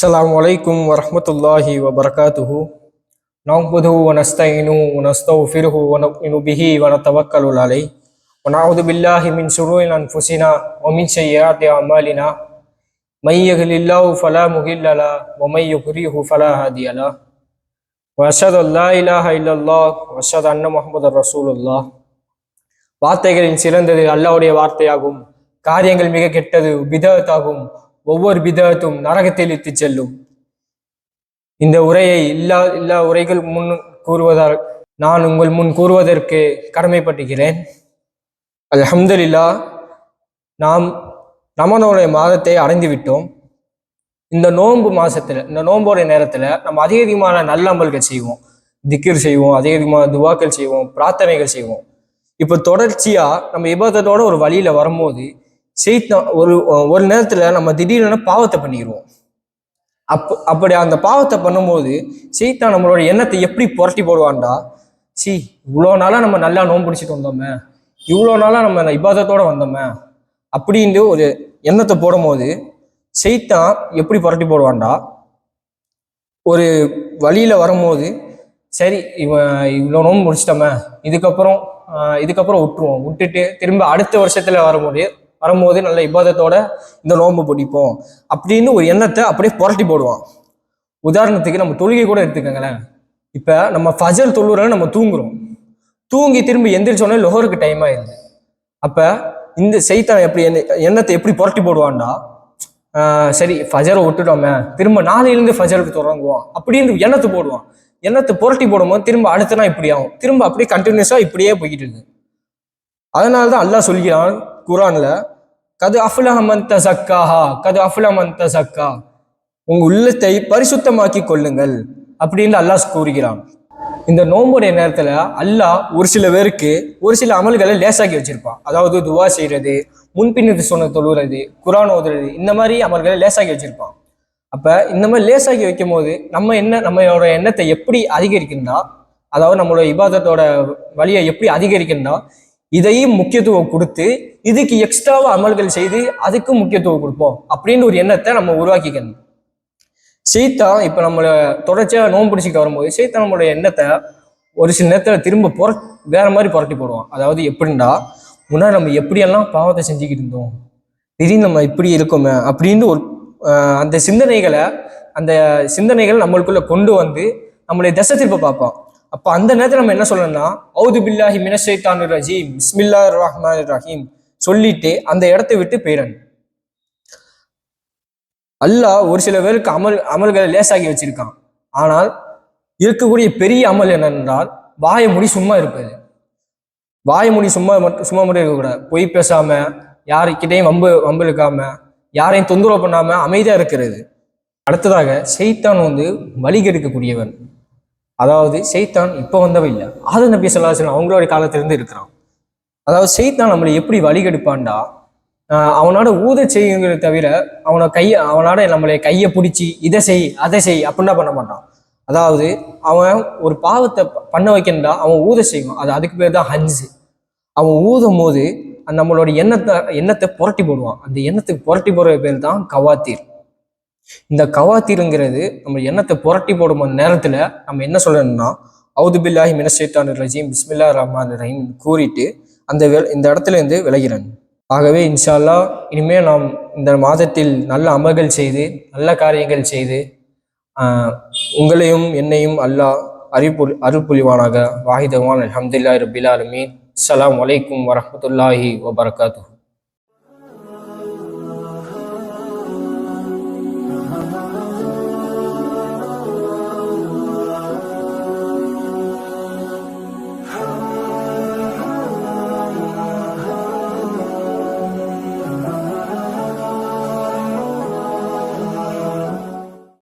السلام عليكم ورحمة الله وبركاته نعبده ونستعينه ونستغفره ونؤمن به ونتوكل عليه ونعوذ بالله من شرور أنفسنا ومن سيئات أعمالنا من يهد الله فلا مضل له ومن يضلل فلا هادي له وأشهد أن لا إله إلا الله وأشهد أن محمد رسول الله வார்த்தைகளின் சிறந்தது அல்லாஹ்வுடைய வார்த்தையாகும் காரியங்கள் மிக கெட்டது பிதத்தாகும் ஒவ்வொரு பிதத்தும் நரகத்தில் இட்டு செல்லும். இந்த உரையை இல்லா எல்லா உரைகள் முன் கூறுவதால் நான் உங்கள் முன் கூறுவதற்கு கடமைப்பட்டுகிறேன். அல்ஹம்துலில்லா நாம் ரமணோடைய மாதத்தை அடைந்து விட்டோம் இந்த நோன்பு மாதத்தில் இந்த நோம்போடைய நேரத்தில் நம்ம அதிக அதிகமான நல்ல அமல்கள் செய்வோம். திக்கிர் செய்வோம் அதிக அதிகமான துவாக்கள் செய்வோம் பிரார்த்தனைகள் செய்வோம். இப்போ தொடர்ச்சியாக நம்ம இபாதத்தோட ஒரு வழியில் வரும்போது செய்தான் ஒரு ஒரு நேரத்தில் நம்ம திடீர்னு பாவத்தை பண்ணிடுவோம் அப் அப்படி அந்த பாவத்தை பண்ணும்போது செய்தான் நம்மளோட எண்ணத்தை எப்படி புரட்டி போடுவான்டா? சி இவ்வளோ நாளாக நம்ம நல்லா நோன்பு பிடிச்சிட்டு வந்தோமே. இவ்வளோ நாளாக நம்ம இபாதத்தோட வந்தோமே. அப்படின்ட்டு ஒரு எண்ணத்தை போடும்போது செய்தான் எப்படி புரட்டி போடுவான்டா? ஒரு வழியில் வரும்போது சரி இவன் இவ்வளோ நோன் முடிச்சிட்டோமே. இதுக்கப்புறம் இதுக்கப்புறம் விட்டுருவோம். விட்டுட்டு திரும்ப அடுத்த வருஷத்தில் வரும்போது வரும்போது நல்ல இபாதத்தோட இந்த நோன்பு பிடிப்போம் அப்படின்னு ஒரு எண்ணத்தை அப்படியே புரட்டி போடுவான். உதாரணத்துக்கு நம்ம தொழுகை கூட எடுத்துக்கோங்களேன். இப்போ நம்ம ஃபஜர் தொழுறோம் நம்ம தூங்குறோம். தூங்கி திரும்பி எந்திரிச்சோடனே லொஹருக்கு டைம் ஆயிடுது. அப்போ இந்த செய்தான் எப்படி எண்ணத்தை எப்படி புரட்டி போடுவான்டா சரி ஃபஜரை விட்டுட்டோமே திரும்ப நாளையிலேருந்து ஃபஜருக்கு தொடங்குவோம் அப்படின்னு எண்ணத்தை போடுவான். எண்ணத்தை புரட்டி போடும்போது திரும்ப அடுத்த நாள் இப்படி ஆகும். திரும்ப அப்படியே கண்டினியூஸாக இப்படியே போய்கிட்டு இருக்கு. அதனால தான் அல்லாஹ் சொல்கிறான் குரானில் கது அஃபுலஹமன் தசக்காஹா கது அஃபுலமன் தசக்கா உங்க உள்ளத்தை பரிசுத்தமாக்கி கொள்ளுங்கள் அப்படின்னு அல்லாஹ் கூறுகிறான். இந்த நோம்புடைய நேரத்துல அல்லாஹ் ஒரு சில பேருக்கு ஒரு சில அமல்களை லேசாக்கி வச்சிருப்பான். அதாவது துவா செய்யறது முன்பின்னது சொன்ன தொழுகிறது குரான் ஓதுறது இந்த மாதிரி அமல்களை லேசாக்கி வச்சிருப்பான். அப்ப இந்த மாதிரி லேசாக்கி வைக்கும் போது நம்ம என்ன நம்மளோட எண்ணத்தை எப்படி அதிகரிக்கணும்னா அதாவது நம்மளோட இபாதத்தோட வழியை எப்படி அதிகரிக்கணும்னா இதையும் முக்கியத்துவம் கொடுத்து இதுக்கு எக்ஸ்ட்ராவா அமல்கள் செய்து அதுக்கும் முக்கியத்துவம் கொடுப்போம். அப்படின்னு ஒரு எண்ணத்தை நம்ம உருவாக்கிக்கணும். சீத்தா இப்ப நம்மள தொடர்ச்சியா நோன் பிடிச்சிட்டு வரும்போது சீத்தா நம்மளோட எண்ணத்தை ஒரு சில நேரத்துல திரும்ப புர வேற மாதிரி புரட்டி போடுவோம் அதாவது எப்படின்னா முன்னாடி நம்ம எப்படியெல்லாம் பாவத்தை செஞ்சுக்கிட்டு இருந்தோம் திடீர்னு நம்ம இப்படி இருக்கோமே அப்படின்னு ஒரு அந்த சிந்தனைகளை அந்த சிந்தனைகள் நம்மளுக்குள்ள கொண்டு வந்து நம்மளை திசை திருப்ப பார்ப்போம் அப்போ அந்த நேரத்தில் நம்ம என்ன சொல்லணும்னா அவுது பில்லாஹி மினசைத்தானு ரஜீம் பிஸ்மில்லா ரஹ்மான் ரஹீம் சொல்லிட்டு அந்த இடத்தை விட்டு போயிடணும். அல்லாஹ் ஒரு சில பேருக்கு அமல் அமல்களை லேசாக்கி வச்சிருக்கான். ஆனால் இருக்கக்கூடிய பெரிய அமல் என்னென்றால் வாயமுடி சும்மா இருப்பது. வாயை சும்மா மட்டும் சும்மா மட்டும் இருக்கக்கூடாது. பொய் பேசாம யாருக்கிட்டையும் வம்பு வம்பு இருக்காம யாரையும் தொந்தரவு பண்ணாம அமைதியா இருக்கிறது. அடுத்ததாக செய்தான் வந்து வழி கெடுக்கக்கூடியவன். அதாவது செய்தான் இப்போ வந்தவன் இல்லை. அது நபி சொல்லாசன் அவங்களோட காலத்திலிருந்து இருக்கிறான். அதாவது செய்தான் நம்மளை எப்படி வழிகெடுப்பான்டா? அவனோட ஊத செய்யுங்கிறத தவிர அவனை கையை அவனோட நம்மளை கையை பிடிச்சி இதை செய் அதை செய் அப்படின்னா பண்ண மாட்டான். அதாவது அவன் ஒரு பாவத்தை பண்ண வைக்கணும்டா அவன் ஊத செய்வான். அது அதுக்கு பேர் தான் ஹஞ்சு. அவன் ஊதும் போது நம்மளோட எண்ணத்தை எண்ணத்தை புரட்டி போடுவான். அந்த எண்ணத்துக்கு புரட்டி போடுற பேர் தான் கவாத்தீர். இந்த கவாத்தீருங்கிறது நம்ம எண்ணத்தை புரட்டி போடும் நேரத்தில் நேரத்துல நம்ம என்ன சொல்லணும்னா அவுது பில்லாஹி மினஷைத்தான் ரஜீம் பிஸ்மில்லா ரஹ்மான் ரஹீம் கூறிட்டு அந்த இந்த இடத்துல இருந்து விலகிறன். ஆகவே இன்ஷா அல்லாஹ் நாம் இந்த மாதத்தில் நல்ல அமல்கள் செய்து நல்ல காரியங்கள் செய்து ஆஹ், உங்களையும் என்னையும் அல்லாஹ் அருள்புரி அருள்புரிவானாக வாஹிதவான் அல்ஹம்துலில்லாஹி ரபில் ஆலமீன். அஸ்ஸலாமு அலைக்கும் வரஹ்மத்துல்லாஹி வபரகாத்துஹு.